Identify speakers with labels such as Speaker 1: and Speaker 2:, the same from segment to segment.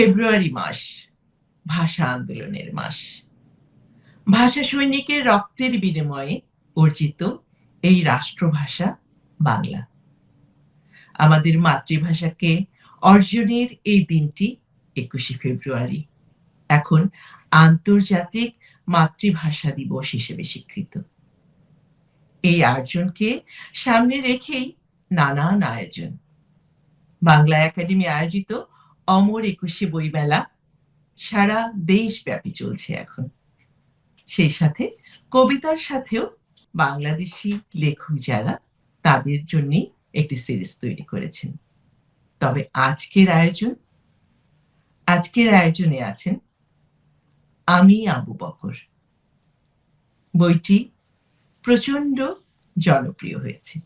Speaker 1: ফেব্রুয়ারি মাস, ভাষা আন্দোলনের মাস। ভাষা সৈনিকের রক্তের বিনিময়ে অর্জিত এই রাষ্ট্রভাষা বাংলা। আমাদের মাতৃভাষাকে অর্জনের এই দিনটি একুশে ফেব্রুয়ারি। এখন আন্তর্জাতিক মাতৃভাষা দিবস হিসেবে স্বীকৃত। এই আয়োজনকে সামনে রেখেই নানান আয়োজন। বাংলা একাডেমি আয়োজিত অমর একুশে বইমেলা, সারা দেশব্যাপী চলছে এখন। সেই সাথে কবিতার সাথেও বাংলাদেশি লেখক যারা, তাদের জন্য একটি সিরিজ তৈরি করেছেন। তবে আজকের আয়োজন, আজকের আয়োজনে আছেন আমি, আবু বকর। বইটি প্রচণ্ড জনপ্রিয় হয়েছে।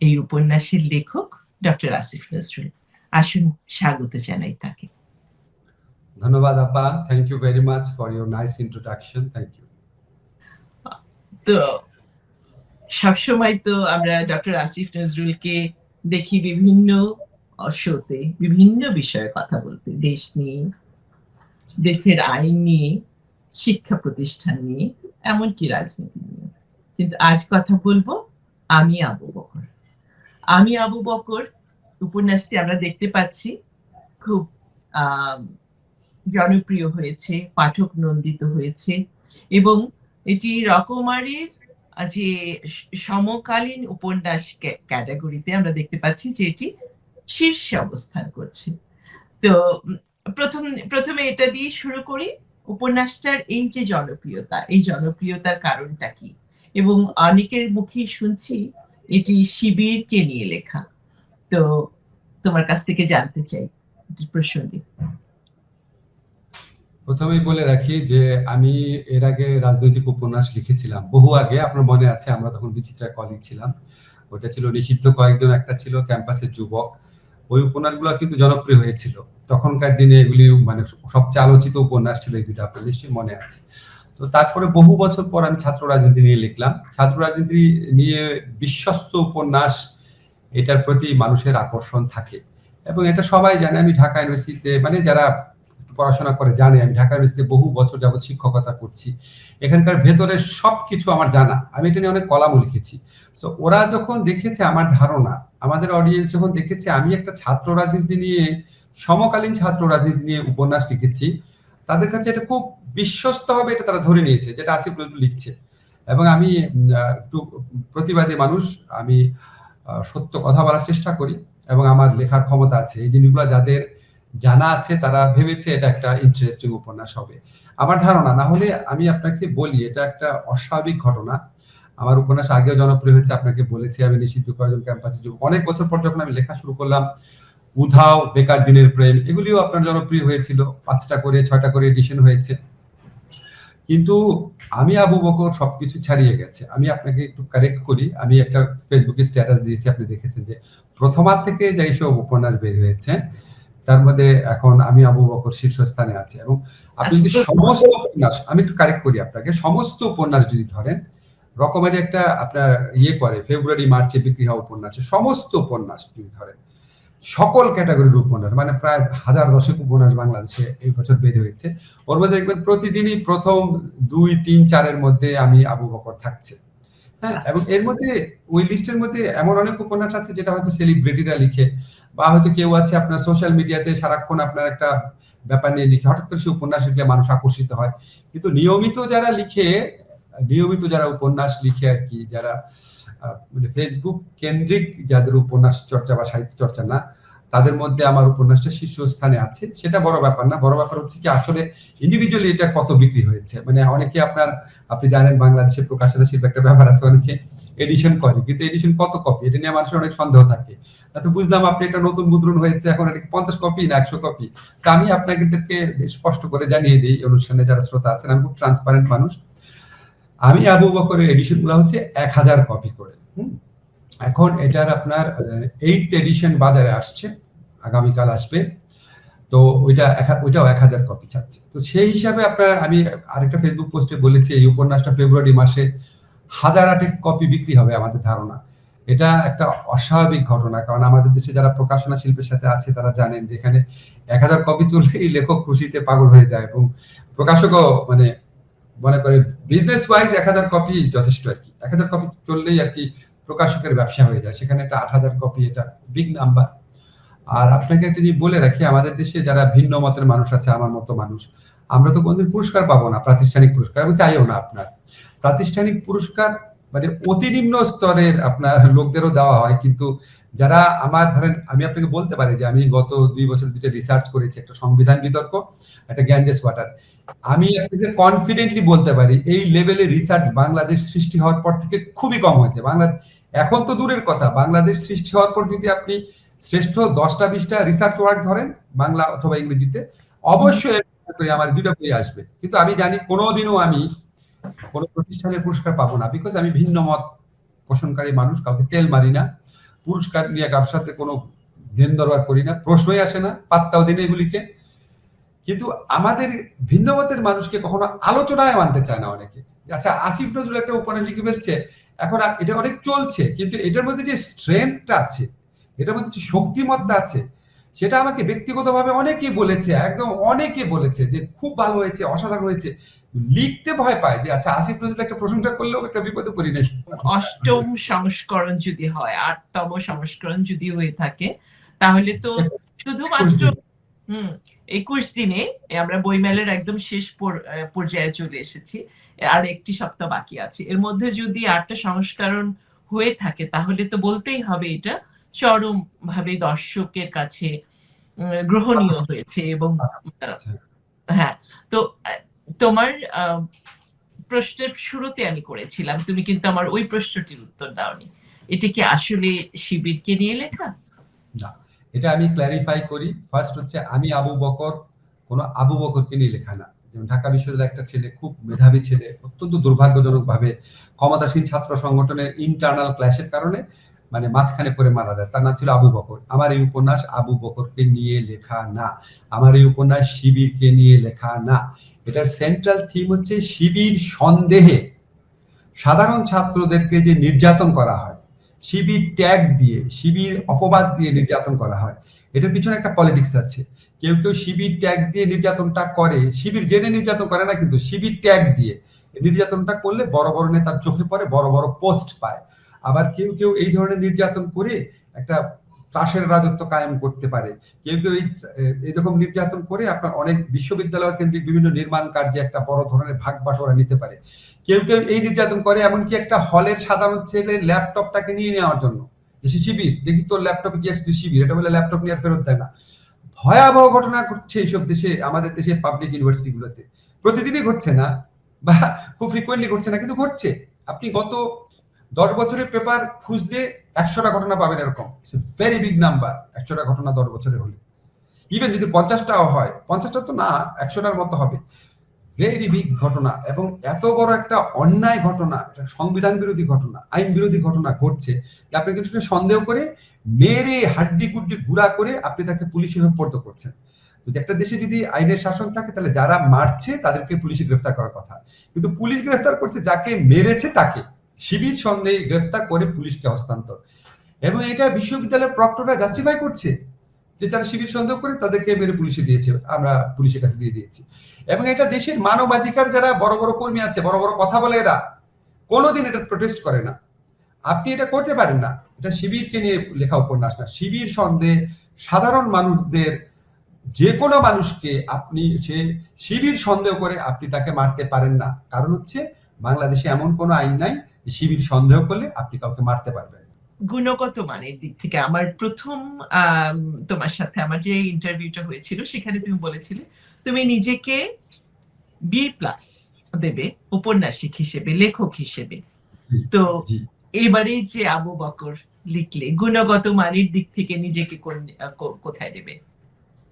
Speaker 1: এই উপন্যাসের লেখক ডক্টর আসিফ নজরুল। আসুন স্বাগত জানাই তাকে।
Speaker 2: ধন্যবাদ আপা। Thank you very much for your nice introduction thank you
Speaker 1: তো সবসময় তো আমরা ডক্টর আসিফ নজরুলকে দেখি বিভিন্ন শোতে বিভিন্ন বিষয়ে কথা বলতে। দেশ নিয়ে দেশের আইন নিয়ে শিক্ষা প্রতিষ্ঠান নিয়ে এমনকি রাজনীতি নিয়ে। কিন্তু আজ কথা বলব আমি আবু বকর। আমি আবু বকর উপন্যাসটি আমরা দেখতে পাচ্ছি। খুব জনপ্রিয় হয়েছে, পাঠক নন্দিত হয়েছে এবং এটি রকমারির যে সমকালীন উপন্যাস ক্যাটাগরিতে আমরা দেখতে পাচ্ছি যে এটি শীর্ষে অবস্থান করছে। তো প্রথম, প্রথমে এটা দিয়ে শুরু করি। উপন্যাসটার এই যে জনপ্রিয়তা, এই জনপ্রিয়তার কারণটা কি? এবং অনেকের মুখেই শুনছি এটি শিবিরকে নিয়ে লেখা। তো তোমার কাছ থেকে জানতে চাই প্রসঙ্গে।
Speaker 2: প্রথমেই বলে রাখি যে আমি এর আগে রাজনৈতিক উপন্যাস লিখেছিলাম। বহু আগে, আপনার মনে আছে, আমরা তখন বিচিত্রা কলিগ ছিলাম। ওটা ছিল নিষিদ্ধ, কয়েকজন একটা ছিল ক্যাম্পাসের যুবক। ওই উপন্যাসগুলো কিন্তু জনপ্রিয় হয়েছিল। তখনকার দিনে এগুলি মানে সবচেয়ে আলোচিত উপন্যাস ছিল এই দুটো আপনার নিশ্চয়ই মনে আছে। তো তারপরে বহু বছর পর আমি ছাত্র রাজনীতি নিয়ে লিখলাম। ছাত্র রাজনীতি নিয়ে বিশ্বস্ত উপন্যাস এটার প্রতি মানুষের আকর্ষণ থাকে। এবং এটা সবাই জানে। আমি ঢাকা ইউনিভার্সিটিতে মানে যারা পড়াশোনা করে জানে, আমি ঢাকা ইউনিভার্সিটিতে বহু বছর যাবত শিক্ষকতা করছি। এখানকার ভেতরে সবকিছু আমার জানা। আমি এটা নিয়ে অনেক কলামও লিখেছি। সো ওরা যখন দেখেছে আমার ধারণা, আমাদের অডিয়েন্স যখন দেখেছে, আমি একটা ছাত্র রাজনীতি নিয়ে, সমকালীন ছাত্র রাজনীতি নিয়ে উপন্যাস লিখেছি, তাদের কাছে এটা খুব বিশ্বস্ত হবে এটা তারা ধরে নিয়েছে, যেটা আসিফ নজরুল লিখছে। এবং আমি একটু প্রতিবাদী মানুষ। আমি সত্য কথা বলার চেষ্টা করি এবং আমার লেখার ক্ষমতা আছে। এই জিনিসগুলো যাদের জানা আছে, তারা ভেবেছে এটা একটা ইন্টারেস্টিং উপন্যাস হবে। আমার ধারণা, না হলে আমি আপনাকে বলি, এটা একটা অস্বাভাবিক ঘটনা। আমার উপন্যাস আগেও জনপ্রিয় হয়েছে, আপনাকে বলেছি আমি নিষিদ্ধ কয়েকজন ক্যাম্পাসে যুবক। অনেক বছর পর যখন আমি লেখা শুরু করলাম, উধাও বেকার দিনের প্রেম, এগুলিও আপনার জনপ্রিয় হয়েছিল। পাঁচটা করে, ছয়টা করে এডিশন হয়েছে। কিন্তু আমি আবু বকর সবকিছু ছাড়িয়ে গেছে। আমি আপনাকে একটু কারেক্ট করি। আমি একটা ফেসবুকে স্ট্যাটাস দিয়েছি আপনি দেখেছেন যে প্রথমার থেকে যে সব উপন্যাস বের হয়েছে তার মধ্যে এখন আমি আবু বকর শীর্ষস্থানে আছে এবং আপনি যদি
Speaker 1: আচ্ছা,
Speaker 2: সমস্ত উপন্যাস আমি একটু কারেক্ট করি আপনাকে সমস্ত উপন্যাস যদি ধরেন রকমের একটা আপনার ইয়ে করে ফেব্রুয়ারি মার্চে বিক্রি হওয়া উপন্যাস সমস্ত উপন্যাস যদি ধরেন সকল ক্যাটাগরির উপন্যাস মানে প্রায় হাজার দশেক উপন্যাস বাংলাদেশে এই বছর বের হয়েছে। ওর মধ্যে দেখবেন প্রতিদিনই প্রথম দুই, তিন, চারের মধ্যে আমি আবু বকর থাকছে। হ্যাঁ এবং এর মধ্যে ওই লিস্টের মধ্যে এমন অনেক উপন্যাস আছে যেটা হয়তো সেলিব্রিটিরা লিখে বা হয়তো কেউ আছে আপনার সোশ্যাল মিডিয়াতে সারাক্ষণ আপনার একটা ব্যাপার নিয়ে লিখে, হঠাৎ করে সে উপন্যাস লিখলে মানুষ আকর্ষিত হয়। কিন্তু নিয়মিত যারা লিখে, নিয়মিত যারা উপন্যাস লিখে আর কি, যারা মানে ফেসবুক কেন্দ্রিক যাদের উপন্যাস চর্চা বা সাহিত্য চর্চা না তাদের মধ্যে আমার উপন্যাসটা শীর্ষস্থানে আছে। সেটা বড় ব্যাপার না। বড় ব্যাপার হচ্ছে কি, আসলে ইন্ডিভিজুয়ালি এটা কত বিক্রি হয়েছে? মানে অনেকে আপনার, আপনি জানেন বাংলাদেশের প্রকাশনা শিল্প একটা ব্যাপার আছে, অনেকে এডিশন করে, কিন্তু এডিশন কত কপি এটা নিয়ে মানুষের অনেক সন্দেহ থাকে। আচ্ছা বুঝলাম আপনি একটা নতুন মুদ্রণ হয়েছে, এখন এটা পঞ্চাশ কপি না একশো কপি তা আমি আপনাদেরকে স্পষ্ট করে জানিয়ে দিই অনুষ্ঠানে যারা শ্রোতা আছেন, আমি খুব ট্রান্সপারেন্ট মানুষ। আমি আবু বকরের এডিশনগুলো হচ্ছে এক হাজার কপি করে। এখন এটার আপনার এইট এডিশন বাজারে আসছে। আগামীকাল আসবে। তো ওইটা ওইটাও এক হাজার কপি চাচ্ছে। তো সেই হিসাবে আপনার, আমি আরেকটা ফেসবুক পোস্টে বলেছি, এই উপন্যাসটা ফেব্রুয়ারি মাসে হাজার আটেক কপি বিক্রি হবে আমাদের ধারণা। এটা একটা অস্বাভাবিক ঘটনা, কারণ আমাদের দেশে যারা প্রকাশনা শিল্পের সাথে আছে, তারা জানেন যে এখানে এক হাজার কপি চললেই লেখক খুশিতে পাগল হয়ে যায় এবং প্রকাশকও মানে মনে করে বিজনেস ওয়াইজ এক হাজার কপি যথেষ্ট আর কি। এক হাজার কপি চললেই আর কি প্রকাশকের ব্যবসা হয়ে যায়। সেখানে একটা আট হাজার কপি এটা বিগ নাম্বার আর আপনাকে একটা জিনিস বলে রাখি, আমাদের দেশে যারা ভিন্ন মতের মানুষ আছে, আমার মতো মানুষ, আমরা তো কোনদিন পুরস্কার পাবো না, প্রাতিষ্ঠানিক পুরস্কার এবং চাইও না আপনার। প্রাতিষ্ঠানিক পুরস্কার মানে অতি নিম্ন স্তরের আপনার লোকদেরও দেওয়া হয়, কিন্তু যারা আমার ধরেন, আমি আপনাকে বলতে পারি যে আমি গত দুই বছর দুটো রিসার্চ করেছি, একটা সংবিধান বিতর্ক, একটা গ্যাঞ্জেস ওয়াটার আমি আপনাকে কনফিডেন্টলি বলতে পারি, এই লেভেলে রিসার্চ বাংলাদেশ সৃষ্টি হওয়ার পর থেকে খুবই কম হয়েছে। বাংলাদেশ, এখন তো দূরের কথা, বাংলাদেশ সৃষ্টি হওয়ার পর যদি আপনি শ্রেষ্ঠ দশটা, বিশটা রিসার্চ ওয়ার্ক ধরেন, বাংলা অথবা ইংরেজিতে। অবশ্যই আমার দুটো বই আসবে। কিন্তু আমি জানি কোনোদিনও আমি কোন প্রতিষ্ঠানের পুরস্কার পাবো না বিকজ আমি ভিন্ন মত পোষণকারী মানুষ, কাউকে তেল মারি না, পুরস্কার নিয়ে কারোর সাথে কোনো দিন দরবার করি না, প্রশ্নই আসে না, পাত্তাও দিন এগুলিকে। কিন্তু আমাদের ভিন্ন মতের মানুষকে কখনো আলোচনায় মানতে চায় না অনেকে। আচ্ছা আসিফ নজরুল একটা উপন্যাস লিখে ফেলছে, এখন এটা অনেক চলছে, কিন্তু এটার মধ্যে যে স্ট্রেংথটা আছে এটার মধ্যে শক্তিমত্তা আছে। সেটা আমাকে ব্যক্তিগতভাবে অনেকেই বলেছে একদম অনেকে বলেছে যে খুব ভালো হয়েছে অসাধারণ হয়েছে। লিখতে ভয় পায় যে আচ্ছা আসিফ নজরুল একটা প্রশংসা করলেও একটা বিপদে পড়ি নাই।
Speaker 1: অষ্টম সংস্করণ যদি হয় আটতম সংস্করণ যদি হয়ে থাকে তাহলে তো শুধুমাত্র হুম একুশ দিনে আমরা বইমেলার একদম শেষ পর্যায়ে চলে এসেছি আর একটি সপ্তাহ বাকি আছে। এর মধ্যে যদি আটটা সংস্করণ হয়ে থাকে তাহলে তো বলতেই হবে এটা। চরম ভাবে দর্শকের কাছে গ্রহণীয় হয়েছে এবং
Speaker 2: আচ্ছা।
Speaker 1: হ্যাঁ তো তোমার প্রশ্নের শুরুতে আমি করেছিলাম তুমি কিন্তু আমার ওই প্রশ্নটির উত্তর দাওনি। এটা কি আসলে শিবিরকে নিয়ে লেখা?
Speaker 2: এটা আমি ক্ল্যারিফাই করি। ফার্স্ট হচ্ছে আমি আবু বকর কোনো আবু বকরকে নিয়ে লেখা না। যেমন ঢাকা বিশ্ববিদ্যালয়ের একটা ছেলে খুব মেধাবী ছেলে অত্যন্ত দুর্ভাগ্যজনক ভাবে ক্ষমতাসীন ছাত্র সংগঠনের ইন্টারনাল ক্ল্যাশের কারণে মানে মাঝখানে পড়ে মারা যায়। তার নাম ছিল আবু বকর। আমার এই উপন্যাস আবু বকরকে নিয়ে লেখা না। আমার এই উপন্যাস শিবিরকে নিয়ে লেখা না। এটার সেন্ট্রাল থিম হচ্ছে শিবির সন্দেহে। সাধারণ ছাত্রদেরকে যে নির্যাতন করা হয়, শিবির ট্যাগ দিয়ে, শিবির অপবাদ দিয়ে নির্যাতন করা হয়, এটার পিছনে একটা পলিটিক্স আছে। কেউ কেউ শিবির ট্যাগ দিয়ে নির্যাতনটা করে, শিবির জেনে নির্যাতন করে না, কিন্তু শিবির ট্যাগ দিয়ে নির্যাতনটা করলে বড় বড় নেতার চোখে পড়ে, বড় বড় পোস্ট পায়। আবার কেউ কেউ এই ধরনের নির্যাতন করে একটা ত্রাসের রাজত্ব কায়েম করতে পারে। কেউ কেউ এই এরকম নির্যাতন করে আপনার অনেক বিশ্ববিদ্যালয় কেন্দ্রিক বিভিন্ন নির্মাণ কার্যে একটা বড় ধরনের ভাগ বাটোয়ারা নিতে পারে। কেউ কেউ এই নির্যাতন করে এমনকি একটা হলের সাধারণ ছেলে ল্যাপটপটাকে নিয়ে নেওয়ার জন্য। যে শিবির, দেখি তোর ল্যাপটপে কি আসছে শিবির? এটা বলে ল্যাপটপ নিয়ে আর ফেরত দেয় না। ভয়াবহ ঘটনা ঘটছে এইসব দেশে, আমাদের দেশে পাবলিক ইউনিভার্সিটি গুলোতে। প্রতিদিনই ঘটছে না, বা খুব ফ্রিকোয়েন্টলি ঘটছে না, কিন্তু ঘটছে। আপনি গত দশ বছরের পেপার খুঁজলে একশোটা ঘটনা পাবেন এরকম। ভেরি বিগ নাম্বার একশোটা ঘটনা দশ বছরে হলে। ইভেন যদি পঞ্চাশটাও হয়, পঞ্চাশটা তো না, একশোটার মতো হবে। ভেরি বিগ ঘটনা এবং এত বড় একটা অন্যায় ঘটনা, এটা সংবিধান বিরোধী ঘটনা, আইন বিরোধী ঘটনা ঘটছে আপনি কিছুকে সন্দেহ করে মেরে হাড্ডি কুড্ডি গুড়া করে আপনি তাকে পুলিশে পর্দ করছেন। যদি একটা দেশে যদি আইনের শাসন থাকে, তাহলে যারা মারছে তাদেরকে পুলিশে গ্রেফতার করার কথা। কিন্তু পুলিশ গ্রেফতার করছে যাকে মেরেছে তাকে। শিবির সন্দেহে গ্রেফতার করে পুলিশকে হস্তান্তর। এবং এটা বিশ্ববিদ্যালয়ের প্রক্টররা জাস্টিফাই করছে যে তারা শিবির সন্দেহ করে তাদেরকে মেরে পুলিশে দিয়েছে, আমরা পুলিশের কাছে দিয়ে দিয়েছি। এবং এটা দেশের মানবাধিকার যারা বড় বড় কর্মী আছে, বড় বড় কথা বলে এরা, কোনোদিন এটা প্রোটেস্ট করে না। আপনি এটা করতে পারেন না। এটা শিবিরকে নিয়ে লেখা উপন্যাস না। শিবির সন্দেহ সাধারণ মানুষদের যে কোনো মানুষকে আপনি, সে শিবির সন্দেহ করে আপনি তাকে মারতে পারেন না। কারণ হচ্ছে বাংলাদেশে এমন কোনো আইন নাই শিবির সন্দেহ করলে আপনি কাউকে মারতে পারবেন
Speaker 1: গুণগত মানের দিক থেকে আমার প্রথম তোমার সাথে আমার যে ইন্টারভিউটা হয়েছিল সেখানে তুমি বলেছিলে তুমি নিজেকে বি প্লাস দেবে উপন্যাসিক হিসেবে লেখক হিসেবে। তো এবারে যে আবু বকর লিখলে গুণগত মানের দিক থেকে নিজেকে কোথায় দেবে?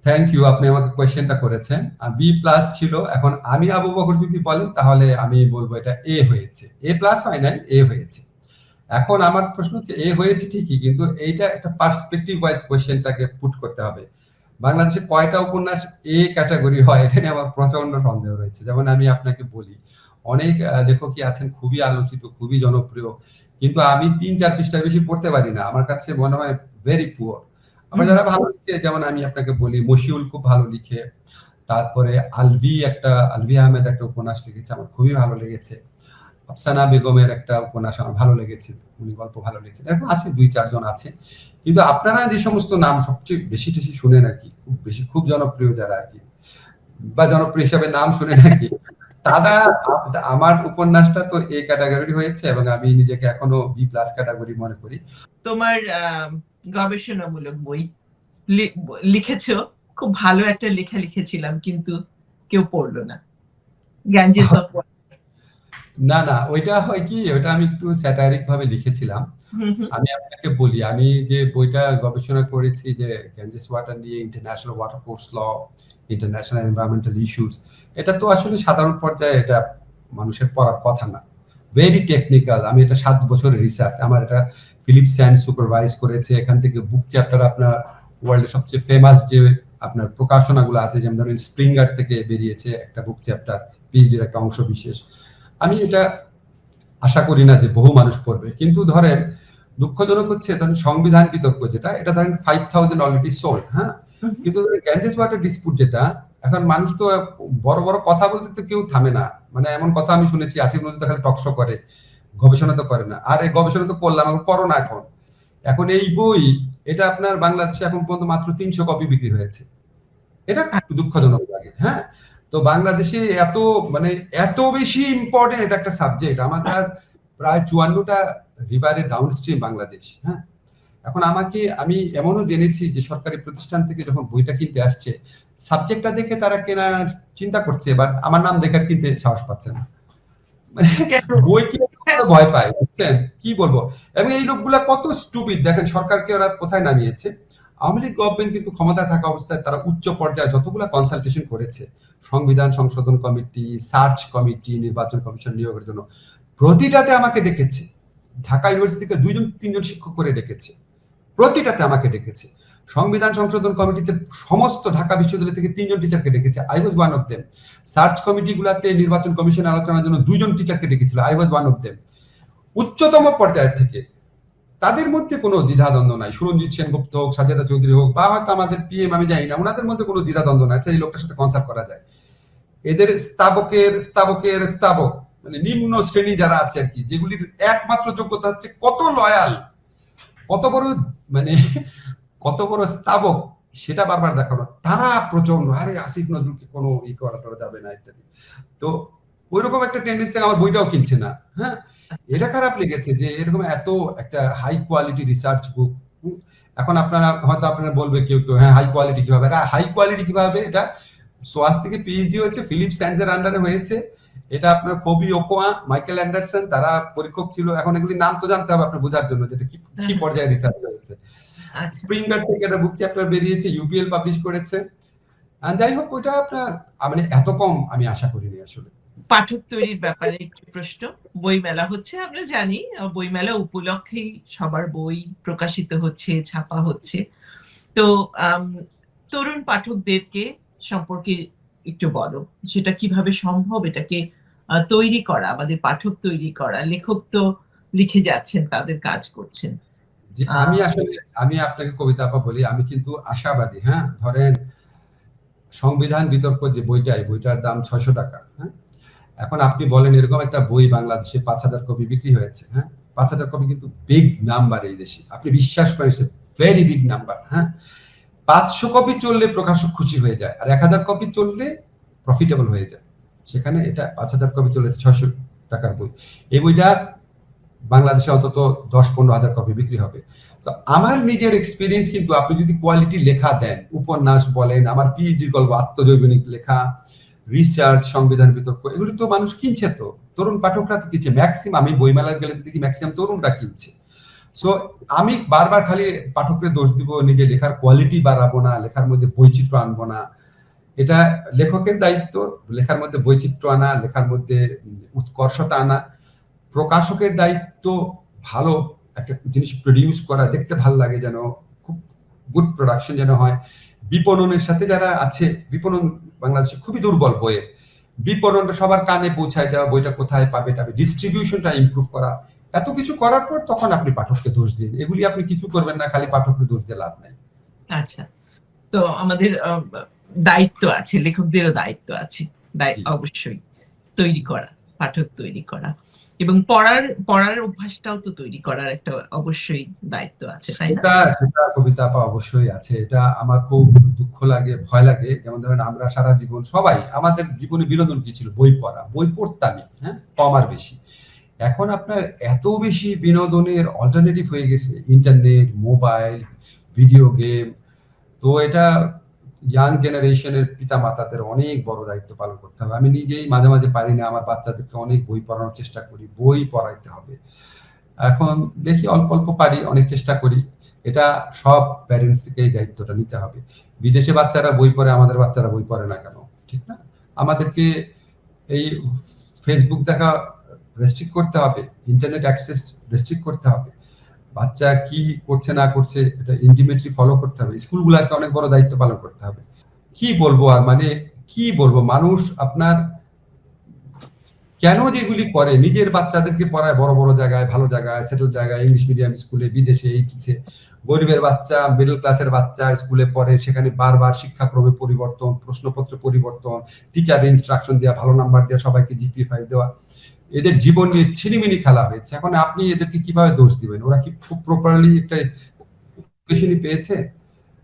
Speaker 2: থ্যাংক ইউ আপনি আমাকে কোয়েশ্চেনটা করেছেন। বি প্লাস ছিল, এখন আমি আবু বকর যদি বলেন, তাহলে আমি বলব এটা এ হয়েছে। এ প্লাস হয় নাই এ হয়েছে। এখন আমার প্রশ্ন হচ্ছে এ হয়েছে ঠিকই, কিন্তু এইটা একটা পার্সপেক্টিভ ওয়াইজ কোয়েশ্চেনটাকে পুট করতে হবে। বাংলাদেশে কয়টা উপন্যাস এ ক্যাটাগরি হয়, এটা নিয়ে আমার প্রচণ্ড সন্দেহ রয়েছে। যেমন আমি আপনাকে বলি, অনেক লেখকই আছেন, খুবই আলোচিত, খুবই জনপ্রিয়, কিন্তু আমি তিন, চার পৃষ্ঠা বেশি পড়তে পারি না। আমার কাছে মনে হয় ভেরি পুয়ার আবার যারা ভালো লিখে, যেমন আমি আপনাকে বলি, মশিউল খুব ভালো লিখে, তারপরে আলভি একটা, আলভি আহমেদ একটা উপন্যাস লিখেছে, আমার খুবই ভালো লেগেছে। আফসানা বেগমের একটা উপন্যাস আমার ভালো লেগেছে, উনি গল্প ভালো লেখেন এরকম আছে, দুই, চারজন আছে। কিন্তু আপনারা যে সমস্ত নাম সবচেয়ে বেশি টেশি শুনেন আর কি, খুব বেশি, খুব জনপ্রিয় যারা আর কি, বা জনপ্রিয় হিসাবে নাম শুনেন আর কি দাদা আমার উপন্যাসটা তো এ ক্যাটাগরি হয়েছে এবং আমি নিজেকে এখনও বি প্লাস ক্যাটাগরি মনে করি।
Speaker 1: তোমার গবেষণামূলক বই লিখেছো। খুব ভালো একটা লেখা লিখেছিলাম কিন্তু কেউ পড়ল না। গ্যাঞ্জেস অফ
Speaker 2: না না ওইটা হয় কি ওইটা আমি একটু স্যাটারিক ভাবে লিখেছিলাম আমি আপনাকে বলি আমি যে বইটা গবেষণা করেছি যে গ্যাঞ্জেস ওয়াটার নিয়ে international water course law international environmental issues এটা তো আসলে সাধারণ পর্যায়ে এটা মানুষের পড়ার কথা না। ভেরি টেকনিক্যাল আমি এটা সাত বছরের রিসার্চ আমার এটা ফিলিপ স্যান্ড সুপারভাইজ করেছে এখান থেকে বুক চ্যাপ্টার আপনার ওয়ার্ল্ডের সবচেয়ে ফেমাস যে আপনার প্রকাশনাগুলো আছে যেমন ধরেন স্প্রিঙ্গার থেকে বেরিয়েছে একটা বুক চ্যাপ্টার পিএইচডির একটা অংশ বিশেষ। আমি এটা আশা করি না যে বহু মানুষ পড়বে কিন্তু ধরেন দুঃখজনক হচ্ছে ধরেন সংবিধান বিতর্ক যেটা এটা ধরেন ফাইভ থাউজেন্ড অলরেডি সোল্ড হ্যাঁ। কিন্তু গ্যাঞ্জেস ওয়াটার ডিসপুট যেটা এখন মানুষ তো বড় বড় কথা বলতে তো কেউ থামে না। মানে এমন কথা আমি শুনেছি আসিফ নদী তো খালি টকশো করে। গবেষণা তো করে না। আর এই গবেষণা তো করলাম এখন পড়ো না এখন। এখন এই বই এটা আপনার বাংলাদেশে এখন পর্যন্ত মাত্র তিনশো কপি বিক্রি হয়েছে। এটা একটু দুঃখজনক লাগে হ্যাঁ? তো বাংলাদেশে এত মানে এত বেশি ইম্পর্টেন্ট এটা একটা সাবজেক্ট আমাদের প্রায় চুয়ান্নটা রিভারে ডাউন স্ট্রিম বাংলাদেশ হ্যাঁ? এখন আমাকে আমি এমনও জেনেছি যে সরকারি প্রতিষ্ঠান থেকে যখন বইটা কিনতে আসছে সাবজেক্টটা দেখে তারা কেনার চিন্তা করছে বাট আমার নাম দেখার কিনতে সাহস পাচ্ছে না। মানে বই কিনতে ভয় পায়, বুঝছেন? কি বলব? এবং এই লোকগুলা কত স্টুপিড দেখেন, সরকারকে ওরা কোথায় নামিয়েছে? আওয়ামী লীগ গভর্নমেন্ট কিন্তু ক্ষমতায় থাকা অবস্থায় তারা উচ্চ পর্যায়ে যতগুলা কনসালটেশন করেছে, সংবিধান সংশোধন কমিটি সার্চ কমিটি নির্বাচন কমিশন নিয়োগের জন্য, প্রতিটাতে আমাকে ডেকেছে। ঢাকা ইউনিভার্সিটিকে দুইজন, তিনজন শিক্ষক করে ডেকেছে। প্রতিটাতে আমাকে ডেকেছে। সংবিধান সংশোধন কমিটিতে সমস্ত ঢাকা বিশ্ববিদ্যালয় থেকে তিনজন টিচারকে ডেকেছে। I was one of them search কমিটিগুলোতে নির্বাচন কমিশন আলোচনার জন্য দুইজন টিচারকে ডেকেছিল। I was one of them উচ্চতম পর্যায়ের থেকে তাদের মধ্যে কোনো দ্বিধাদ্বন্দ্ব নাই। সুরঞ্জিত সেনগুপ্ত হোক সাজেদা চৌধুরী হোক, বা হয়তো আমাদের পিএম আমি জানি না, ওনাদের মধ্যে কোনো দ্বিধাদ্বন্দ্ব নাই। আচ্ছা এই লোকটার সাথে কনসাল্ট করা যায়। এদের স্তাবকের স্তাবকের, স্তাবক মানে নিম্ন শ্রেণি যারা আছে আর কি, যেগুলির একমাত্র যোগ্যতা হচ্ছে কত লয়াল কত বড় মানে কত বড় স্তাবক সেটা বারবার দেখানো তারা প্রচণ্ড আরে আসিফ নজরুলকে কোনো ই করা করা যাবে না ইত্যাদি। তো ওইরকম একটা টেন্ডেন্সি আমার বইটাও কিনছে না হ্যাঁ? এটা খারাপ লেগেছে যে এরকম এত একটা হাই কোয়ালিটি রিসার্চ বুক এখন আপনারা হয়তো আপনারা বলবে কেউ কেউ হ্যাঁ হাই কোয়ালিটি কীভাবে? এটা হাই কোয়ালিটি কীভাবে? এটা সোয়াস থেকে পিএইচডি হয়েছে ফিলিপ স্যান্সের আন্ডারে হয়েছে। এটা আপনার ফবি ওকোয়া মাইকেল অ্যান্ডারসন তারা পরীক্ষক ছিল। এখন এগুলি নাম তো জানতে হবে আপনার বোঝার জন্য যেটা কি কি পর্যায়ে রিসার্চ হয়েছে।
Speaker 1: আচ্ছা।
Speaker 2: স্প্রিঙ্গার থেকে একটা বুক চ্যাপ্টার বেরিয়েছে ইউপিএল পাবলিশ করেছে। যাই হোক ওইটা আপনার মানে এত কম আমি আশা করিনি আসলে।
Speaker 1: পাঠক তৈরির ব্যাপারে একটু প্রশ্ন। বই মেলা হচ্ছে আমরা জানি বই মেলা উপলক্ষেই সবার বই প্রকাশিত হচ্ছে ছাপা হচ্ছে। তো তরুণ পাঠকদেরকে সম্পর্কে একটু বলো সেটা কীভাবে সম্ভব? এটাকে তৈরি করা আমাদের পাঠক তৈরি করা। লেখক তো লিখে যাচ্ছেন তাদের কাজ করছেন।
Speaker 2: যে আমি আসলে আমি আপনাকে কবিতা আপা বলি আমি কিন্তু আশাবাদী হ্যাঁ? ধরেন সংবিধান বিতর্ক যে বইটা এই বইটার দাম ছয়শো টাকা হ্যাঁ? এখন আপনি বলেন এরকম একটা বই বাংলাদেশে পাঁচ হাজার কপি বিক্রি হয়েছে হ্যাঁ? পাঁচ হাজার কপি কিন্তু বিগ নাম্বার এই দেশে। আপনি বিশ্বাস করেন ভেরি বিগ নাম্বার হ্যাঁ? পাঁচশো কপি চললে প্রকাশক খুশি হয়ে যায় আর এক হাজার কপি চললে প্রফিটেবল হয়ে যায়। সেখানে এটা পাঁচ হাজার কপি চলেছে ছয়শো টাকার বই। এই বইটা বাংলাদেশে অন্তত দশ পনেরো হাজার কপি বিক্রি হবে। তো আমার নিজের এক্সপিরিয়েন্স কিন্তু আপনি যদি কোয়ালিটি লেখা দেন, উপন্যাস বলেন, আমার পিএইচডির গল্প, আত্মজৈবনিক লেখা রিসার্চ সংবিধান বিতর্ক, এগুলি তো মানুষ কিনছে তো। তরুণ পাঠকরা তো কিনছে। ম্যাক্সিমাম আমি বইমেলায় গেলে দেখি ম্যাক্সিমাম তরুণরা কিনছে। সো আমি বারবার খালি পাঠককে দোষ দিব নিজে লেখার কোয়ালিটি বাড়াবো না, লেখার মধ্যে বৈচিত্র্য আনব না। এটা লেখকের দায়িত্ব, লেখার মধ্যে বৈচিত্র্য আনা, লেখার মধ্যে উৎকর্ষতা আনা। প্রকাশকের দায়িত্ব ভালো একটা জিনিস প্রডিউস করা দেখতে ভালো লাগে যেন খুব গুড প্রোডাকশন যেন হয়। বিপণনের সাথে যারা আছে বিপণন বাংলাদেশে খুবই দুর্বল বইয়ের বিপণনটা সবার কানে পৌঁছায় দেওয়া বইটা কোথায় পাবে টাবে ডিস্ট্রিবিউশনটা ইমপ্রুভ করা। এত কিছু করার পর তখন আপনি পাঠককে দোষ দিন। এগুলি আপনি কিছু করবেন না খালি পাঠককে দোষ দিয়ে লাভ নাই।
Speaker 1: আচ্ছা। তো আমাদের দায়িত্ব আছে লেখকদেরও দায়িত্ব আছে। অবশ্যই তৈরি করা পাঠক তৈরি করা। এবং পড়ার পড়ার অভ্যাসটাও তো তৈরি করার একটা অবশ্যই দায়িত্ব আছে, তাই না?
Speaker 2: সেটা কবিতা আপা অবশ্যই আছে। এটা আমার খুব দুঃখ লাগে, ভয় লাগে। যেমন ধরেন আমরা সারা জীবন, সবাই আমাদের জীবনে বিনোদন কি ছিল? বই পড়া, বই পড়তামই হ্যাঁ? কম আর বেশি। এখন আপনার এত বেশি বিনোদনের অল্টারনেটিভ হয়ে গেছে। ইন্টারনেট মোবাইল ভিডিও গেম তো এটা ইয়াং জেনারেশনের পিতা মাতাদের অনেক বড় দায়িত্ব পালন করতে হবে। আমি নিজেই মাঝে মাঝে পারি না, আমার বাচ্চাদেরকে অনেক বই পড়ানোর চেষ্টা করি, বই পড়াইতে হবে। এখন দেখি অল্প অল্প পারি, অনেক চেষ্টা করি। এটা সব প্যারেন্টস থেকে এই দায়িত্বটা নিতে হবে। বিদেশে বাচ্চারা বই পড়ে, আমাদের বাচ্চারা বই পড়ে না কেন? ঠিক না? আমাদেরকে এই ফেসবুক দেখা রেস্ট্রিক্ট করতে হবে ইন্টারনেট অ্যাক্সেস রেস্ট্রিক্ট করতে হবে। বাচ্চা কি করছে, না করছে, এটা ইন্টিমেটলি ফলো করতে হবে। স্কুলগুলোকে অনেক বড় দায়িত্ব পালন করতে হবে। কি বলব আর মানে কি বলব? মানুষ আপনার কেন যেগুলি করে, নিজের বাচ্চাদেরকে পড়ায় বড় বড় জায়গায়, ভালো জায়গায় সেটেল জায়গায় ইংলিশ মিডিয়াম স্কুলে বিদেশে এই কিছু। গরিবের বাচ্চা মিডল ক্লাসের বাচ্চা স্কুলে পড়ে, সেখানে বারবার শিক্ষাক্রমে পরিবর্তন, প্রশ্নপত্র পরিবর্তন টিচার ইনস্ট্রাকশন দেওয়া, ভালো নাম্বার দেওয়া, সবাইকে জিপি ফাইভ দেওয়া। এদের জীবন নিয়ে ছিনিমিনি খেলা হয়েছে। এখন আপনি এদেরকে কীভাবে দোষ দিবেন? ওরা কি খুব প্রপারলি একটা এডুকেশনই পেয়েছে?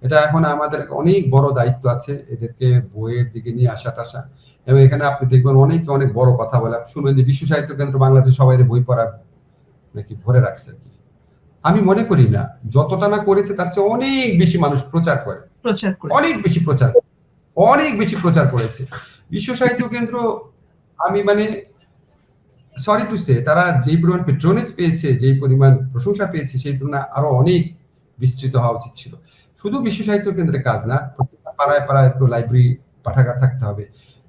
Speaker 2: এটা এখন আমাদের অনেক বড় দায়িত্ব আছে এদেরকে বইয়ের দিকে নিয়ে আসা টাসা। এবং এখানে আপনি দেখবেন অনেকে অনেক বড় কথা বলে। শুনবেন যে বিশ্ব সাহিত্য কেন্দ্র বাংলাদেশ সবাই বই পড়া নাকি ভরে রাখছে কি। আমি মনে করি না। যতটা না করেছে তার চেয়ে অনেক বেশি মানুষ প্রচার করে।
Speaker 1: প্রচার করে
Speaker 2: অনেক বেশি প্রচার অনেক বেশি প্রচার করেছে। বিশ্ব সাহিত্য কেন্দ্র আমি মানে সরি টু সে তারা যেই পরিমাণ পেট্রোনেস পেয়েছে যেই পরিমাণ প্রশংসা পেয়েছে সেই তুলনায় আরও অনেক বিস্তৃত হওয়া উচিত ছিল। শুধু বিশ্ব সাহিত্য কেন্দ্রের কাজ না পাড়ায় পাড়ায় তো লাইব্রেরি পাঠাগার থাকতে হবে।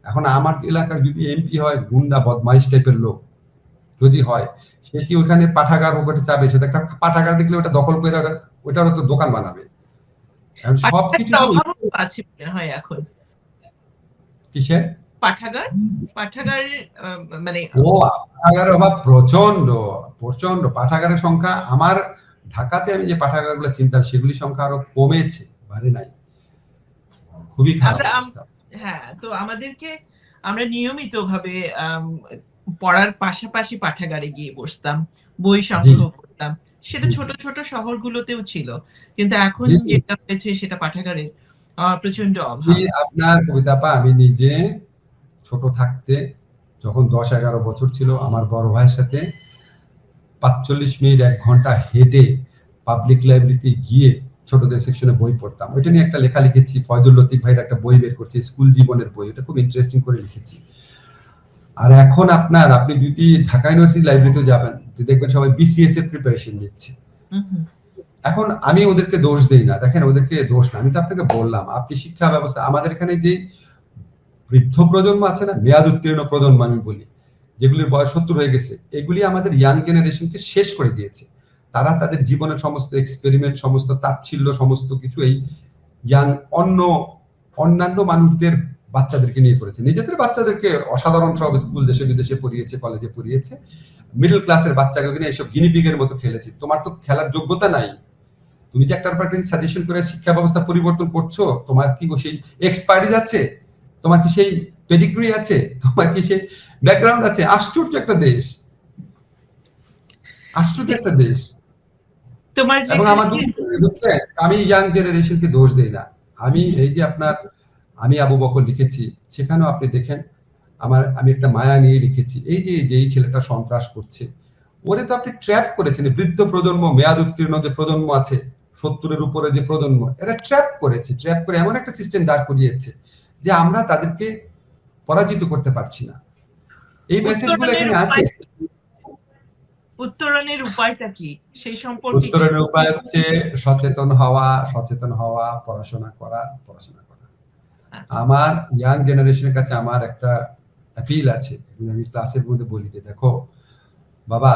Speaker 2: এখন আমার এলাকার যদি এমপি হয় গুন্ডা বদমাইশ টাইপের লোক যদি হয় সে কি ওখানে পাঠাগার ওখানে চাবে? সেটা একটা পাঠাগার দেখলে ওটা দখল করে ওটা ওটার তো দোকান বানাবে। সবকিছু
Speaker 1: আছে মনে হয় এখন।
Speaker 2: কিসের?
Speaker 1: পাঠাগার? পাঠাগারের আহ, মানে
Speaker 2: ও পাঠাগারের অভাব প্রচণ্ড প্রচণ্ড পাঠাগারের সংখ্যা আমার ঢাকাতে আমি যে পাঠাগারগুলো চিনতাম সেগুলি সংখ্যা আরও কমেছে বাড়ে নাই। খুবই খারাপ
Speaker 1: হ্যাঁ তো আমাদেরকে আমরা নিয়মিত ভাবে পড়ার পাশাপাশি পাঠাগারে গিয়ে বসতাম বই সংগ্রহ করতাম। সেটা। ছোট ছোট শহরগুলোতেও ছিল কিন্তু এখন। যেটা হয়েছে সেটা পাঠাগারের প্রচণ্ড অভাব।
Speaker 2: আপনার কবিতাপা আমি নিজে ছোট থাকতে যখন দশ এগারো বছর ছিল আমার বড় ভাইয়ের সাথে পাঁচচল্লিশ মিনিট এক ঘণ্টা হেঁটে পাবলিক লাইব্রেরিতে গিয়ে ছোটদের সেকশনে বই পড়তাম। ওইটা নিয়ে একটা লেখা লিখেছি ফয়জুল লতিফ ভাইয়ের একটা বই বের করছি স্কুল জীবনের বই। ওটা খুব ইন্টারেস্টিং করে লিখেছি। আর এখন আপনার আপনি যদি ঢাকা ইউনিভার্সিটি লাইব্রেরিতে যাবেন দেখবেন সবাই বিসিএস এর প্রিপারেশন নিচ্ছে। এখন আমি ওদেরকে দোষ দেই না। দেখেন ওদেরকে দোষ না। আমি তো আপনাকে বললাম আপনি শিক্ষা ব্যবস্থা আমাদের এখানে যে বৃদ্ধ প্রজন্ম আছে না, মেয়াদ উত্তীর্ণ প্রজন্ম আমি বলি, যেগুলির বয়স সত্তর হয়ে গেছে, এগুলি আমাদের ইয়াং জেনারেশনকে শেষ করে দিয়েছে। তারা তাদের জীবনের সমস্ত এক্সপেরিমেন্ট সমস্ত তাচ্ছিল্য, সমস্ত কিছু এই ইয়াং অন্য, অন্যান্য মানুষদের বাচ্চাদেরকে নিয়ে করেছে। নিজেদের বাচ্চাদেরকে অসাধারণ সব স্কুল দেশে, বিদেশে পড়িয়েছে কলেজে পড়িয়েছে। মিডল ক্লাসের বাচ্চাকে কিনে এইসব গিনিপিগের মতো খেলেছে। তোমার তো খেলার যোগ্যতা নাই। তুমি যে একটার একটা সাজেশন করে শিক্ষা ব্যবস্থা পরিবর্তন করছ, তোমার কি সেই এক্সপার্টিজ আছে তোমার কি সেই পেডিগ্রি আছে? তোমার কি সেই ব্যাকগ্রাউন্ড আছে? আশ্চর্য একটা দেশ। আশ্চর্য একটা দেশ।
Speaker 1: তোমার
Speaker 2: এবং আমার আমি ইয়াং জেনারেশনকে দোষ দেই না। আমি এই যে আপনার আমি আবু বকর লিখেছি সেখানেও আপনি দেখেন আমার আমি একটা মায়া নিয়ে লিখেছি। এই যে যে এই ছেলেটা সন্ত্রাস করছে ওরে তো আপনি ট্র্যাপ করেছেন। বৃদ্ধ প্রজন্ম মেয়াদ উত্তীর্ণ যে প্রজন্ম আছে সত্তরের উপরে যে প্রজন্ম এরা ট্র্যাপ করেছে। ট্র্যাপ করে এমন একটা সিস্টেম দাঁড় করিয়েছে। যে আমরা তাদেরকে পরাজিত করতে পারছি না। এই মেসেজগুলো এখানে আছে?
Speaker 1: উত্তরণের উপায়টা কি? সেই সম্পর্কে
Speaker 2: উত্তরণের উপায় হচ্ছে সচেতন হওয়া সচেতন হওয়া পড়াশোনা করা পড়াশোনা করা।
Speaker 1: আচ্ছা।
Speaker 2: আমার ইয়াং জেনারেশনের কাছে আমার একটা অ্যাপিল আছে। আমি ক্লাসের মধ্যে বলি যে দেখো বাবা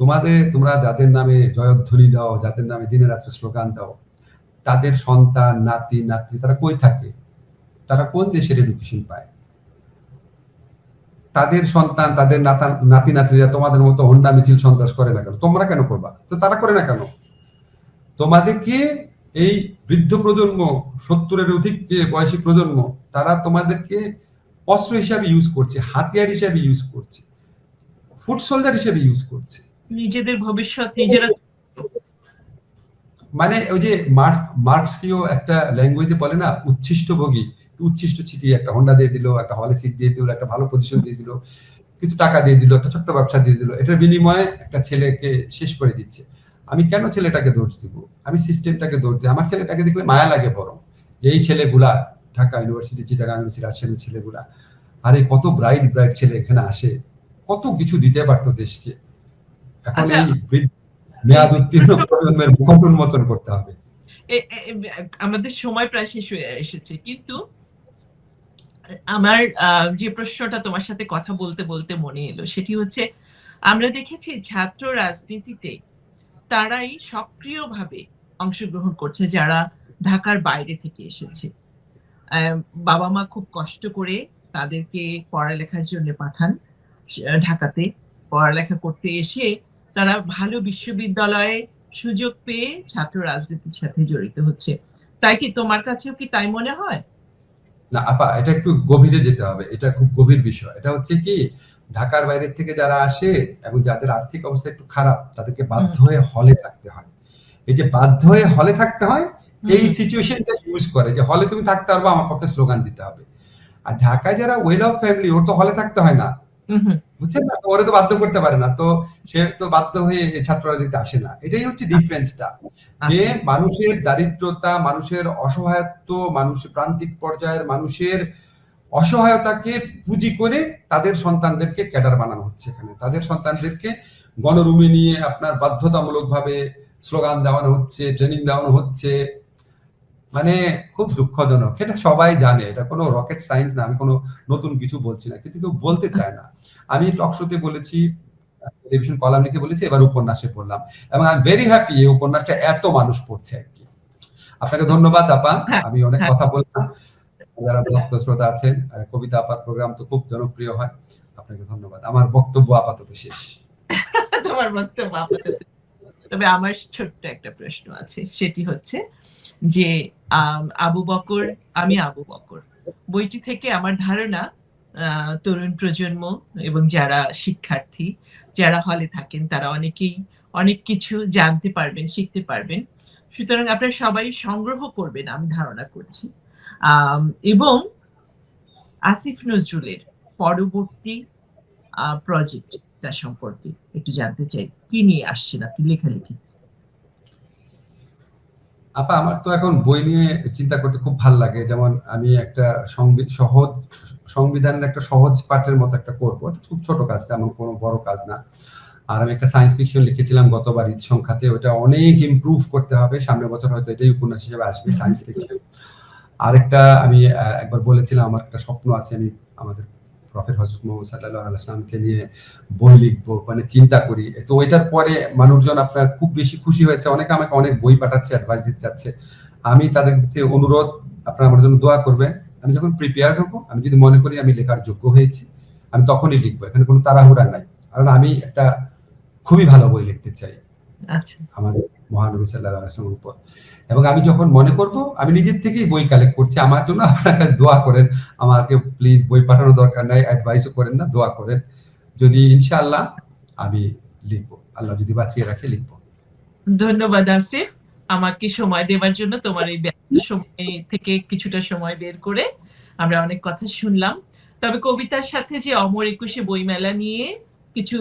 Speaker 2: তোমাদের তোমরা যাদের নামে জয়ধ্বনি দাও যাদের নামে দিনে রাত্রে স্লোগান দাও তাদের সন্তান নাতি নাতনি তারা কই থাকে? তারা কোন দেশের এডুকেশন পায়? তাদের সন্তান তাদের নাতি নাতনিরা তোমাদের মতো হন্ডা মিছিল সন্ত্রাস করে না কেন? তোমরা কেন করবা? তো তারা করে না কেন? তোমাদেরকে এই বৃদ্ধ প্রজন্ম সত্তরের অধিক যে বয়সী প্রজন্ম তারা তোমাদেরকে অস্ত্র হিসাবে ইউজ করছে হাতিয়ার হিসাবে ইউজ করছে ফুড সোলজার হিসেবে ইউজ করছে।
Speaker 1: নিজেদের ভবিষ্যৎ নিজেরা
Speaker 2: মানে ওই যে মার্ক মার্কসীয় একটা ল্যাঙ্গুয়েজে বলে না উচ্ছিষ্ট ভোগী উচ্ছিষ্ট ছিটিয়ে একটা হন্ডা দিয়ে দিল একটা হলে সিট দিয়ে দিল একটা ভালো পজিশন দিয়ে দিল কিছু টাকা দিয়ে দিল একটা ছোট্ট ব্যবসা দিয়ে দিল এটার বিনিময়ে একটা ছেলেকে শেষ করে দিচ্ছে। আমি কেন ছেলেটাকে দোষ দিব? আমি সিস্টেমটাকে দোষ দিই। আমার ছেলেটাকে দেখলে মায়া লাগে বরং। এই ছেলেগুলা ঢাকা ইউনিভার্সিটি চিটাগাং ইউনিভার্সিটি রাজশাহীর ছেলেগুলা আরে কত ব্রাইট ব্রাইট ছেলে এখানে আসে। কত কিছু দিতে পারতো দেশকে। এখন
Speaker 1: আচ্ছা।
Speaker 2: এই মেয়াদ উত্তীর্ণ প্রজন্মের মুখোশ উন্মোচন করতে হবে।
Speaker 1: আমাদের সময় প্রায় শেষ হয়ে এসেছে কিন্তু আমার যে প্রশ্নটা তোমার সাথে কথা বলতে বলতে মনে এলো, সেটি হচ্ছে, আমরা দেখেছি ছাত্র রাজনীতিতে তারাই সক্রিয়ভাবে অংশগ্রহণ করছে যারা ঢাকার বাইরে থেকে এসেছে। বাবা মা খুব কষ্ট করে তাদেরকে পড়ালেখার জন্য পাঠান, ঢাকাতে। পড়ালেখা করতে এসে তারা ভালো বিশ্ববিদ্যালয়ে সুযোগ পেয়ে ছাত্র রাজনীতির সাথে জড়িত হচ্ছে। তাই কি তোমার কাছেও কি তাই মনে হয়?
Speaker 2: না আপা এটা একটু গভীরে যেতে হবে এটা খুব গভীর বিষয়। এটা হচ্ছে কি ঢাকার বাইরে থেকে যারা আসে এবং যাদের আর্থিক অবস্থা একটু খারাপ তাদেরকে বাধ্য হয়ে হলে থাকতে হয়। এই যে বাধ্য হয়ে হলে থাকতে হয় এই সিচুয়েশনটা ইউজ করে যে হলে তুমি থাকতে পারবে আমার পক্ষে স্লোগান দিতে হবে। আর ঢাকায় যারা ওয়েল অফ ফ্যামিলি ওর তো হলে থাকতে হয় না। বুঝছেন না? ওরে তো বাধ্য করতে পারে না। তো সে তো বাধ্য হয়ে ছাত্র রাজনীতিতে আসে না। এটাই হচ্ছে ডিফারেন্সটা যে
Speaker 1: আচ্ছা।
Speaker 2: মানুষের দারিদ্রতা মানুষের অসহায়ত্ব মানুষের প্রান্তিক পর্যায়ের মানুষের অসহায়তাকে পুঁজি করে তাদের সন্তানদেরকে ক্যাডার বানানো হচ্ছে এখানে। তাদের সন্তানদেরকে গণরুমে নিয়ে আপনার বাধ্যতামূলকভাবে স্লোগান দেওয়ানো হচ্ছে ট্রেনিং দেওয়ানো হচ্ছে। মানে খুব দুঃখজনক। এটা সবাই জানে। এটা কোনো রকেট সায়েন্স না। আমি কোনো নতুন কিছু বলছি না। কিন্তু কেউ বলতে চায় না। আমি টক শোতে বলেছি টেলিভিশন কলাম লিখে বলেছি এবার উপন্যাসে পড়লাম। এবং আই ভেরি হ্যাপি এই উপন্যাসটা এত মানুষ পড়ছে আর কি। আপনাকে ধন্যবাদ আপা।
Speaker 1: হ্যাঁ,
Speaker 2: আমি অনেক
Speaker 1: হ্যাঁ।
Speaker 2: কথা বললাম। যারা ভক্ত শ্রোতা আছেন কবিতা আপার প্রোগ্রাম তো খুব জনপ্রিয় হয় আপনাকে ধন্যবাদ। আমার বক্তব্য আপাতত শেষ।
Speaker 1: তোমার বক্তব্য আপাতত তবে আমার ছোট্ট একটা প্রশ্ন আছে, সেটি হচ্ছে যে আবু বকর, আমি আবু বকর। বইটি থেকে আমার ধারণা তরুণ প্রজন্ম এবং যারা শিক্ষার্থী, যারা হলে থাকেন, তারা অনেকেই অনেক কিছু জানতে পারবেন, শিখতে পারবেন। সুতরাং আপনারা সবাই সংগ্রহ করবেন আমি ধারণা করছি। এবং আসিফ নজরুলের পরবর্তী প্রজেক্টটা সম্পর্কে একটু জানতে চাই। কি নিয়ে আসছেন আপনি লেখালেখি?
Speaker 2: আপা আমার তো এখন বই নিয়ে চিন্তা করতে খুব ভালো লাগে। যেমন আমি একটা সহজ সংবিধানের একটা সহজ পাঠের মতো একটা করব। খুব ছোট কাজ তেমন কোনো বড় কাজ না। আর আমি একটা সায়েন্স ফিকশন লিখেছিলাম গতবার ঈদ সংখ্যাতে। ওটা অনেক ইমপ্রুভ করতে হবে। সামনের বছর হয়তো এটাই উপন্যাস হিসেবে আসবে সায়েন্স ফিকশন আরেকটা আমি একবার বলেছিলাম আমার একটা স্বপ্ন আছে। আমি আমাদের প্রফেট হজরত মোহাম্মদ সাল্লাহ আলাইসলামকে নিয়ে বই লিখব মানে চিন্তা করি। তো ওইটার পরে মানুষজন আপনার খুব বেশি খুশি হয়েছে। অনেকে আমাকে অনেক বই পাঠাচ্ছে অ্যাডভাইস দিতে চাচ্ছে। আমি তাদের কাছে অনুরোধ আপনারা আমার জন্য দোয়া করবেন। আমি যখন প্রিপেয়ার্ড হব আমি যদি মনে করি আমি লেখার যোগ্য হয়েছি আমি তখনই লিখব। এখানে কোনো তাড়াহুড়া নাই। কারণ আমি একটা খুবই ভালো বই লিখতে চাই।
Speaker 1: আচ্ছা।
Speaker 2: আমাদের মহানবী সাল্লাহ আসলামের উপর। এবং আমি যখন মনে করব, আমি নিজের থেকেই বই কালেক্ট করছি। আমার জন্য আপনারা দোয়া করেন। আমাকে প্লিজ বই পাঠানোর দরকার নাই অ্যাডভাইসও করেন না, দোয়া করেন। যদি ইনশাআল্লাহ আমি লিখব। আল্লাহ যদি বাঁচিয়ে রাখে, লিখব।
Speaker 1: ধন্যবাদ আসিফ। আমাকে সময় দেওয়ার জন্য তোমার এই সময় থেকে কিছুটা সময় বের করে আমরা অনেক কথা শুনলাম। তবে কবিতার সাথে যে অমর একুশে বইমেলা নিয়ে কিছু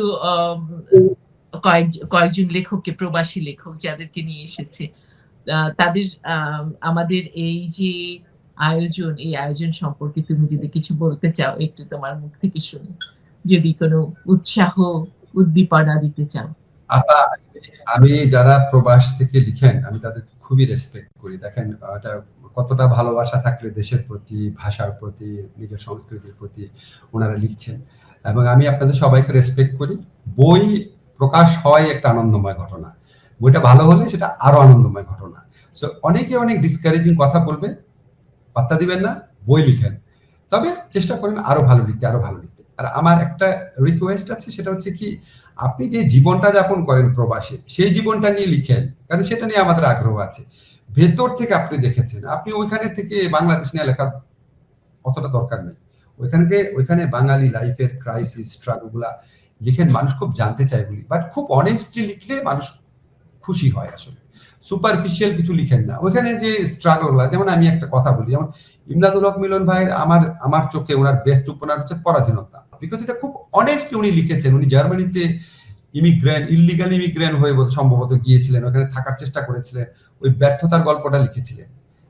Speaker 1: কয়েক, কয়েকজন লেখককে, প্রবাসী লেখক যাদেরকে নিয়ে এসেছে তাদের আমাদের এই যে আয়োজন, এই আয়োজন সম্পর্কে তুমি যদি কিছু বলতে চাও, একটু তোমার মুখ থেকে শুনি। যদি কোনো উৎসাহ, উদ্দীপনা দিতে চাও।
Speaker 2: আমি যারা প্রবাস থেকে লিখেন, আমি তাদের খুবই রেসপেক্ট করি। দেখেন এটা কতটা ভালোবাসা থাকলে দেশের প্রতি, ভাষার প্রতি, নিজের সংস্কৃতির প্রতি ওনারা লিখছেন। এবং আমি আপনাদের সবাইকে রেসপেক্ট করি। বই প্রকাশ হয় একটা আনন্দময় ঘটনা। বইটা ভালো হলে সেটা আরও আনন্দময় ঘটনা। সো অনেকে অনেক ডিসকারেজিং কথা বলবে, পাত্তা দিবেন না, বই লিখেন। তবে চেষ্টা করেন আরও ভালো লিখতে, আরও ভালো লিখতে। আর আমার একটা রিকোয়েস্ট আছে, সেটা হচ্ছে কি, আপনি যে জীবনটা যাপন করেন প্রবাসে, সেই জীবনটা নিয়ে লিখেন, কারণ সেটা নিয়ে আমাদের আগ্রহ আছে। ভেতর থেকে আপনি দেখেছেন, আপনি ওইখানে থেকে বাংলাদেশ নিয়ে লেখা অতটা দরকার নেই। ওইখানকে, ওইখানে বাঙালি লাইফের ক্রাইসিস স্ট্রাগলগুলা লিখেন মানুষ খুব জানতে চায় বলি বাট খুব অনেস্টলি লিখলে মানুষ খুশি হয় আসলে। সুপারফিশিয়াল কিছু লিখেন না। ওইখানে যে স্ট্রাগলগুলা যেমন আমি একটা কথা বলি, যেমন ইমদাদুল হক মিলন ভাইয়ের আমার আমার চোখে ওনার বেস্ট উপন্যাস হচ্ছে পরাধীনতা। বিকজ এটা খুব অনেস্টলি উনি লিখেছেন। উনি জার্মানিতে ইমিগ্রেন্ট ইলিগাল ইমিগ্রেন্ট হয়ে সম্ভবত গিয়েছিলেন। ওখানে থাকার চেষ্টা করেছিলেন। ওই ব্যর্থতার গল্পটা লিখেছিলেন।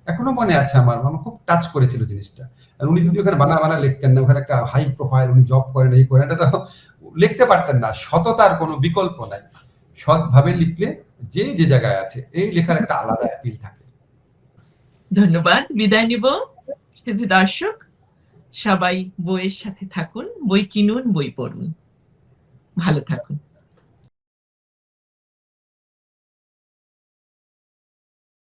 Speaker 2: এখনও মনে আছে আমার। আমার খুব টাচ করেছিল জিনিসটা। আর উনি যদি ওখানে বানা বানা লিখতেন না, ওখানে একটা হাই প্রোফাইল উনি জব করেন, এই করেন, এটা তো লিখতে পারতেন না। সততার কোনো বিকল্প নাই। সৎভাবে লিখলে যে যে জায়গায় আছে, এই লেখার একটা আলাদা অ্যাপিল থাকে।
Speaker 1: ধন্যবাদ। বিদায় নিব। শুধু দর্শক, সবাই বইয়ের সাথে থাকুন, বই কিনুন, বই পড়ুন। ভালো থাকুন।